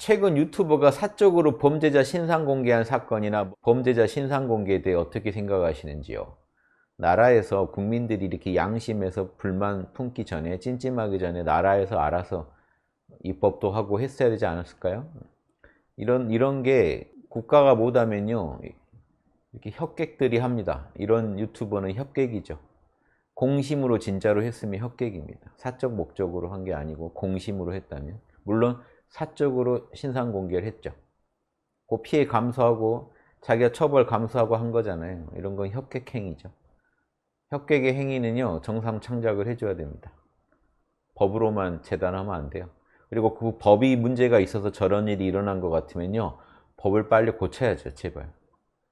최근 유튜버가 사적으로 범죄자 신상 공개한 사건이나 범죄자 신상 공개에 대해 어떻게 생각하시는지요? 나라에서 국민들이 이렇게 양심에서 불만 품기 전에 찜찜하기 전에 나라에서 알아서 입법도 하고 했어야 되지 않았을까요? 이런 이런 게 국가가 못하면요 이렇게 협객들이 합니다. 이런 유튜버는 협객이죠. 공심으로 진짜로 했으면 협객입니다. 사적 목적으로 한 게 아니고 공심으로 했다면 물론 사적으로 신상 공개를 했죠. 그 피해 감수하고 자기가 처벌 감수하고 한 거잖아요. 이런 건 협객 행위죠. 협객의 행위는요 정상 창작을 해줘야 됩니다. 법으로만 재단하면 안 돼요. 그리고 그 법이 문제가 있어서 저런 일이 일어난 것 같으면요 법을 빨리 고쳐야죠 제발.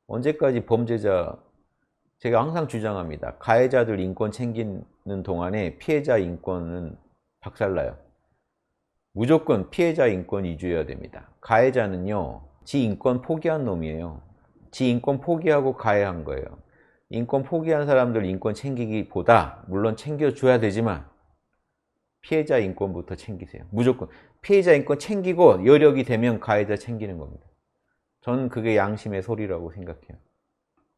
언제까지 범죄자 제가 항상 주장합니다. 가해자들 인권 챙기는 동안에 피해자 인권은 박살나요. 무조건 피해자 인권 위주여야 됩니다. 가해자는요, 지 인권 포기한 놈이에요. 지 인권 포기하고 가해한 거예요. 인권 포기한 사람들 인권 챙기기보다 물론 챙겨줘야 되지만 피해자 인권부터 챙기세요. 무조건 피해자 인권 챙기고 여력이 되면 가해자 챙기는 겁니다. 저는 그게 양심의 소리라고 생각해요.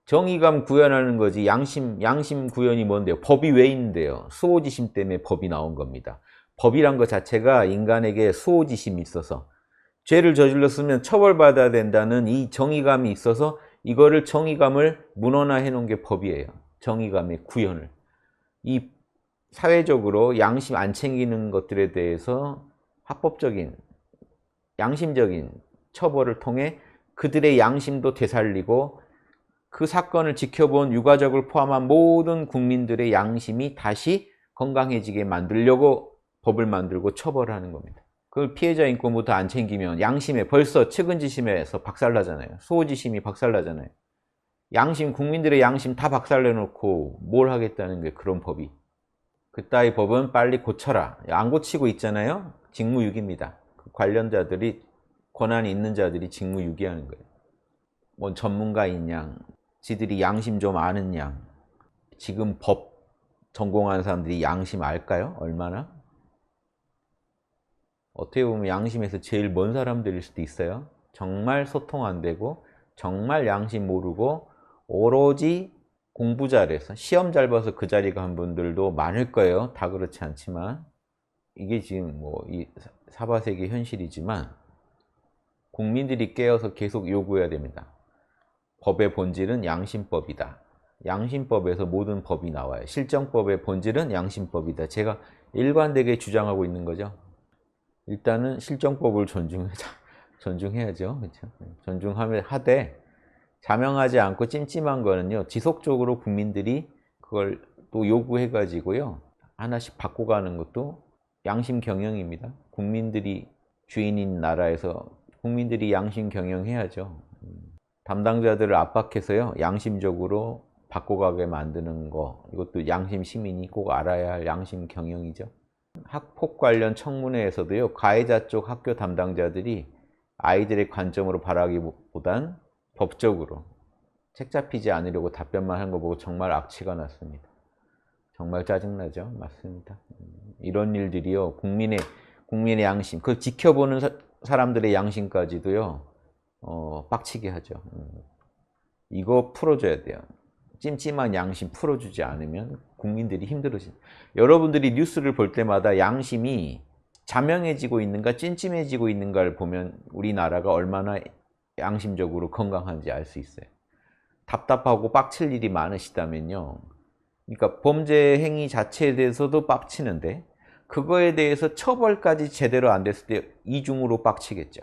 정의감 구현하는 거지 양심 양심 구현이 뭔데요? 법이 왜 있는데요? 수호지심 때문에 법이 나온 겁니다. 법이란 것 자체가 인간에게 수호지심이 있어서 죄를 저질렀으면 처벌받아야 된다는 이 정의감이 있어서 이거를 정의감을 문헌화해 놓은 게 법이에요. 정의감의 구현을. 이 사회적으로 양심 안 챙기는 것들에 대해서 합법적인 양심적인 처벌을 통해 그들의 양심도 되살리고 그 사건을 지켜본 유가족을 포함한 모든 국민들의 양심이 다시 건강해지게 만들려고 법을 만들고 처벌하는 겁니다. 그걸 피해자 인권부터 안 챙기면 양심에 벌써 측은지심에서 박살나잖아요. 수호지심이 박살나잖아요. 양심, 국민들의 양심 다 박살내놓고 뭘 하겠다는 게 그런 법이. 그따위 법은 빨리 고쳐라. 안 고치고 있잖아요. 직무유기입니다. 그 관련자들이 권한이 있는 자들이 직무유기하는 거예요. 뭐 전문가인 양, 지들이 양심 좀 아는 양. 지금 법 전공하는 사람들이 양심 알까요? 얼마나? 어떻게 보면 양심에서 제일 먼 사람들일 수도 있어요. 정말 소통 안 되고 정말 양심 모르고 오로지 공부 잘해서 시험 잘 봐서 그 자리 간 분들도 많을 거예요. 다 그렇지 않지만 이게 지금 뭐 이 사바세계 현실이지만 국민들이 깨어서 계속 요구해야 됩니다. 법의 본질은 양심법이다. 양심법에서 모든 법이 나와요. 실정법의 본질은 양심법이다. 제가 일관되게 주장하고 있는 거죠. 일단은 실정법을 존중해, 존중해야죠. 그렇죠? 존중하면 하되 자명하지 않고 찜찜한 거는요. 지속적으로 국민들이 그걸 또 요구해 가지고요. 하나씩 바꿔가는 것도 양심 경영입니다. 국민들이 주인인 나라에서 국민들이 양심 경영해야죠. 담당자들을 압박해서요. 양심적으로 바꿔가게 만드는 거 이것도 양심 시민이 꼭 알아야 할 양심 경영이죠. 학폭 관련 청문회에서도요. 가해자 쪽 학교 담당자들이 아이들의 관점으로 바라기보단 법적으로 책 잡히지 않으려고 답변만 한 거 보고 정말 악취가 났습니다. 정말 짜증나죠. 맞습니다. 이런 일들이요. 국민의 국민의 양심, 그걸 지켜보는 사, 사람들의 양심까지도요. 어, 빡치게 하죠. 음. 이거 풀어줘야 돼요. 찜찜한 양심 풀어주지 않으면 국민들이 힘들어진. 여러분들이 뉴스를 볼 때마다 양심이 자명해지고 있는가 찜찜해지고 있는가를 보면 우리나라가 얼마나 양심적으로 건강한지 알 수 있어요. 답답하고 빡칠 일이 많으시다면요. 그러니까 범죄 행위 자체에 대해서도 빡치는데 그거에 대해서 처벌까지 제대로 안 됐을 때 이중으로 빡치겠죠.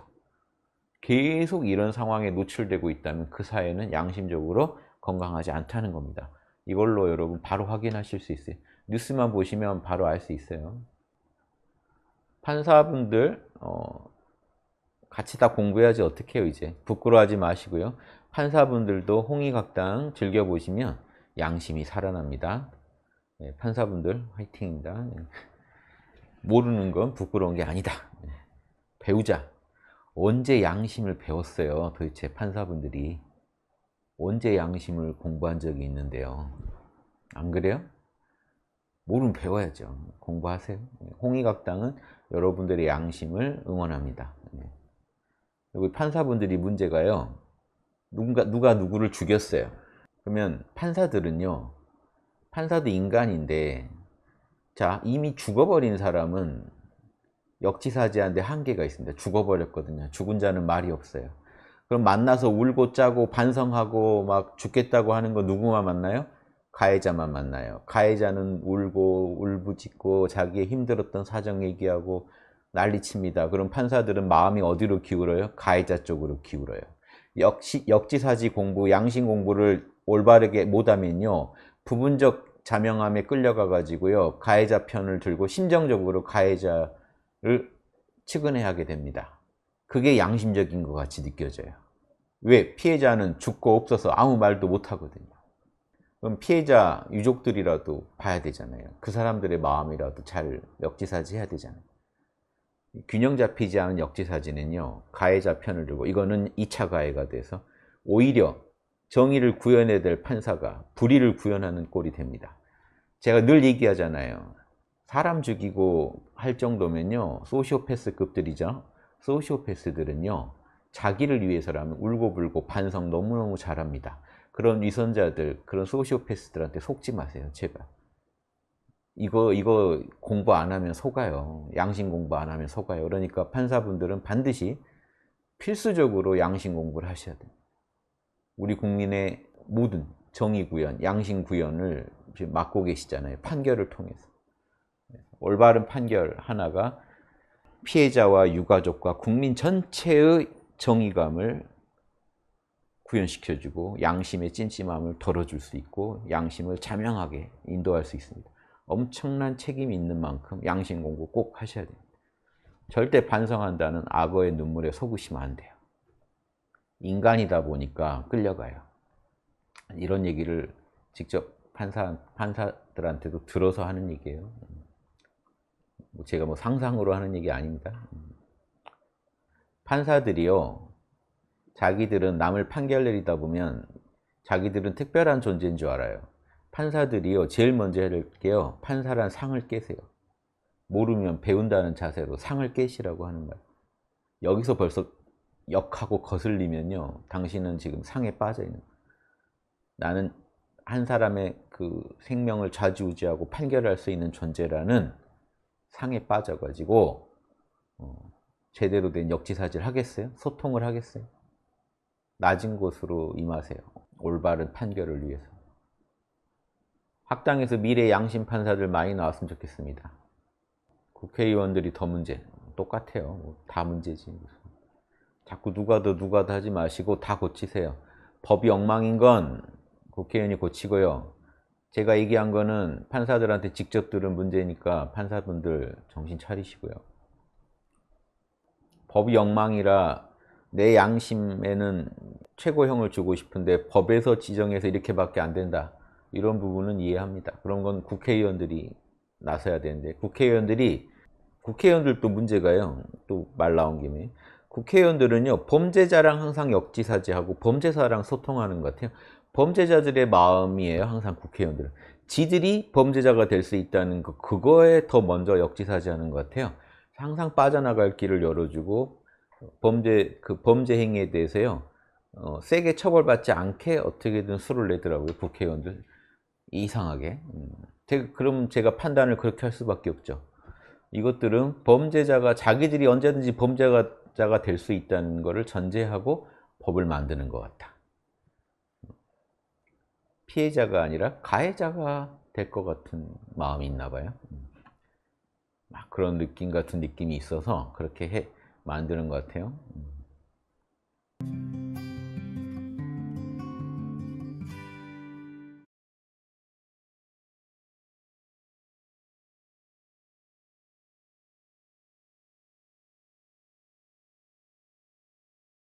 계속 이런 상황에 노출되고 있다면 그 사회는 양심적으로 건강하지 않다는 겁니다. 이걸로 여러분 바로 확인하실 수 있어요. 뉴스만 보시면 바로 알 수 있어요. 판사분들 어, 같이 다 공부해야지 어떻게 해요 이제 부끄러워하지 마시고요. 판사분들도 홍익학당 즐겨보시면 양심이 살아납니다. 네, 판사분들 화이팅입니다. 네. 모르는 건 부끄러운 게 아니다. 네. 배우자. 언제 양심을 배웠어요? 도대체 판사분들이. 언제 양심을 공부한 적이 있는데요. 안 그래요? 모르면 배워야죠. 공부하세요. 홍익학당은 여러분들의 양심을 응원합니다. 여기 판사분들이 문제가요. 누군가 누가 누구를 죽였어요. 그러면 판사들은요. 판사도 인간인데 자 이미 죽어버린 사람은 역지사지한데 한계가 있습니다. 죽어버렸거든요. 죽은 자는 말이 없어요. 그럼 만나서 울고 짜고 반성하고 막 죽겠다고 하는 거 누구만 만나요? 가해자만 만나요. 가해자는 울고 울부짖고 자기의 힘들었던 사정 얘기하고 난리칩니다. 그럼 판사들은 마음이 어디로 기울어요? 가해자 쪽으로 기울어요. 역시 역지사지 공부, 양심 공부를 올바르게 못하면요. 부분적 자명함에 끌려가 가지고요. 가해자 편을 들고 심정적으로 가해자를 측은해하게 됩니다. 그게 양심적인 것 같이 느껴져요. 왜? 피해자는 죽고 없어서 아무 말도 못 하거든요. 그럼 피해자 유족들이라도 봐야 되잖아요. 그 사람들의 마음이라도 잘 역지사지 해야 되잖아요. 균형 잡히지 않은 역지사지는요, 가해자 편을 들고, 이거는 2차 가해가 돼서, 오히려 정의를 구현해야 될 판사가 불의를 구현하는 꼴이 됩니다. 제가 늘 얘기하잖아요. 사람 죽이고 할 정도면요, 소시오패스급들이죠. 소시오패스들은요, 자기를 위해서라면 울고불고 반성 너무너무 잘합니다. 그런 위선자들, 그런 소시오패스들한테 속지 마세요, 제발. 이거 이거 공부 안 하면 속아요. 양심 공부 안 하면 속아요. 그러니까 판사분들은 반드시 필수적으로 양심 공부를 하셔야 돼요. 우리 국민의 모든 정의 구현, 양심 구현을 지금 맡고 계시잖아요. 판결을 통해서. 올바른 판결 하나가 피해자와 유가족과 국민 전체의 정의감을 구현시켜주고 양심의 찐찜함을 덜어줄 수 있고 양심을 자명하게 인도할 수 있습니다. 엄청난 책임이 있는 만큼 양심 공부 꼭 하셔야 됩니다. 절대 반성한다는 악어의 눈물에 속으시면 안 돼요. 인간이다 보니까 끌려가요. 이런 얘기를 직접 판사, 판사들한테도 들어서 하는 얘기예요. 뭐 제가 뭐 상상으로 하는 얘기 아닙니다. 판사들이요, 자기들은 남을 판결 내리다 보면 자기들은 특별한 존재인 줄 알아요. 판사들이요, 제일 먼저 해야 될 게요, 판사란 상을 깨세요. 모르면 배운다는 자세로 상을 깨시라고 하는 거예요. 여기서 벌써 역하고 거슬리면요, 당신은 지금 상에 빠져 있는. 나는 한 사람의 그 생명을 좌지우지하고 판결할 수 있는 존재라는 상에 빠져가지고, 어, 제대로 된 역지사지를 하겠어요? 소통을 하겠어요? 낮은 곳으로 임하세요. 올바른 판결을 위해서. 학당에서 미래 양심 판사들 많이 나왔으면 좋겠습니다. 국회의원들이 더 문제. 똑같아요. 뭐 다 문제지. 자꾸 누가 더 누가 더 하지 마시고 다 고치세요. 법이 엉망인 건 국회의원이 고치고요. 제가 얘기한 거는 판사들한테 직접 들은 문제니까 판사분들 정신 차리시고요. 법이 엉망이라 내 양심에는 최고형을 주고 싶은데 법에서 지정해서 이렇게밖에 안 된다. 이런 부분은 이해합니다. 그런 건 국회의원들이 나서야 되는데 국회의원들이 국회의원들도 문제가요. 또 말 나온 김에 국회의원들은요 범죄자랑 항상 역지사지하고 범죄사랑 소통하는 것 같아요. 범죄자들의 마음이에요. 항상 국회의원들은 지들이 범죄자가 될 수 있다는 거 그거에 더 먼저 역지사지하는 것 같아요. 항상 빠져나갈 길을 열어주고 범죄 그 범죄 행위에 대해서요 어, 세게 처벌받지 않게 어떻게든 수를 내더라고요 국회의원들 이상하게 음. 제가, 그럼 제가 판단을 그렇게 할 수밖에 없죠 이것들은 범죄자가 자기들이 언제든지 범죄자가 될 수 있다는 것을 전제하고 법을 만드는 것 같다 피해자가 아니라 가해자가 될 것 같은 마음이 있나 봐요. 음. 막 그런 느낌 같은 느낌이 있어서 그렇게 해, 만드는 것 같아요. 음.